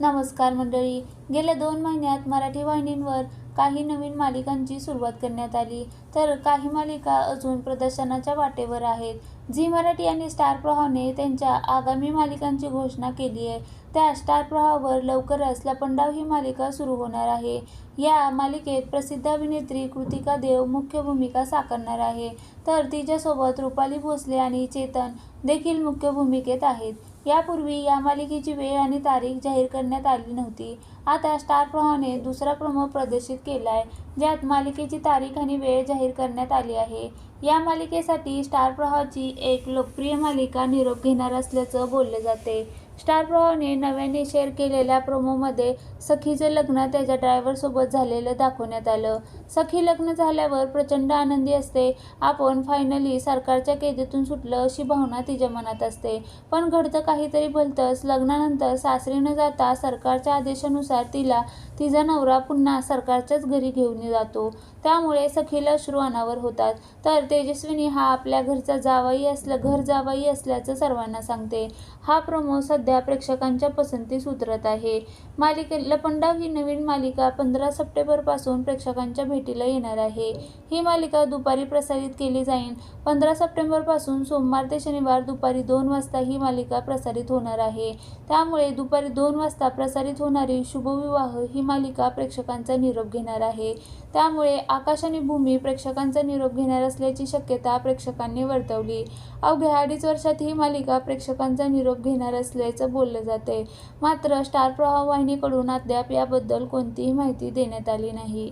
नमस्कार मंडळी. गेल्या दोन महिन्यात मराठी वाहिनींवर काही नवीन मालिकांची सुरुवात करण्यात आली. तर काही मालिका अजून प्रदर्शनाच्या वाटेवर आहेत. झी मराठी आणि स्टार प्रवाहने त्यांच्या आगामी मालिकांची घोषणा केली आहे. त्या स्टार प्रवाहावर लवकरच लपंडाव ही मालिका सुरू होणार आहे. या मालिकेत प्रसिद्ध अभिनेत्री कृतिका देव मुख्य भूमिका साकारणार आहे. तर तिच्यासोबत रुपाली भोसले आणि चेतन देखील मुख्य भूमिकेत आहेत. यापूर्वी या मालिकेची वेळ आणि तारीख जाहीर करण्यात आली नव्हती. आता स्टार प्रवाहाने दुसरा प्रमुख प्रदर्शित केला आहे ज्यात मालिकेची तारीख आणि वेळ जाहीर करण्यात आली आहे. या मालिकेसाठी स्टार प्रवाहाची एक लोकप्रिय मालिका निरोप घेणार असल्याचं बोलले जाते स्टार प्रवाहने नव्याने शेअर केलेल्या प्रोमोमध्ये सखीचं लग्न त्याच्या ड्रायव्हरसोबत झालेलं दाखवण्यात आलं. सखी लग्न झाल्यावर प्रचंड आनंदी असते. आपण फायनली सरकारच्या कैदेतून सुटलं अशी भावना तिच्या मनात असते. पण घडतं काहीतरी भलतंच. लग्नानंतर सासरी न जाता सरकारच्या आदेशानुसार तिला तिचा नवरा पुन्हा सरकारच्याच घरी घेऊन जातो. त्यामुळे सखीला अश्रू अनावर होतात. तर तेजस्विनी हा आपल्या घरचा जावाई असलं घर जावाई असल्याचं सर्वांना सांगते. हा प्रोमो सध्या प्रेक्षकांच्या पसंतीस उतरत आहे. मालिके लपंडाव ही नवीन मालिका पंधरा सप्टेंबरपासून प्रेक्षकांच्या भेटीला येणार आहे. ही मालिका दुपारी प्रसारित केली जाईल. पंधरा सप्टेंबरपासून सोमवार ते शनिवार दुपारी दोन वाजता ही मालिका प्रसारित होणार आहे. त्यामुळे दुपारी दोन वाजता प्रसारित होणारी शुभविवाह ही मालिका प्रेक्षकांचा निरोप घेणार आहे. त्यामुळे आकाश आणि भूमी प्रेक्षकांचा निरोप घेणार असल्याची शक्यता प्रेक्षकांनी वर्तवली. अवघ्या अडीच वर्षात ही मालिका प्रेक्षकांचा निरोप घेणार असल्याचं बोललं जाते मात्र स्टार प्रवाह वाहिनीकडून अद्याप याबद्दल कोणतीही माहिती देण्यात आली नाही.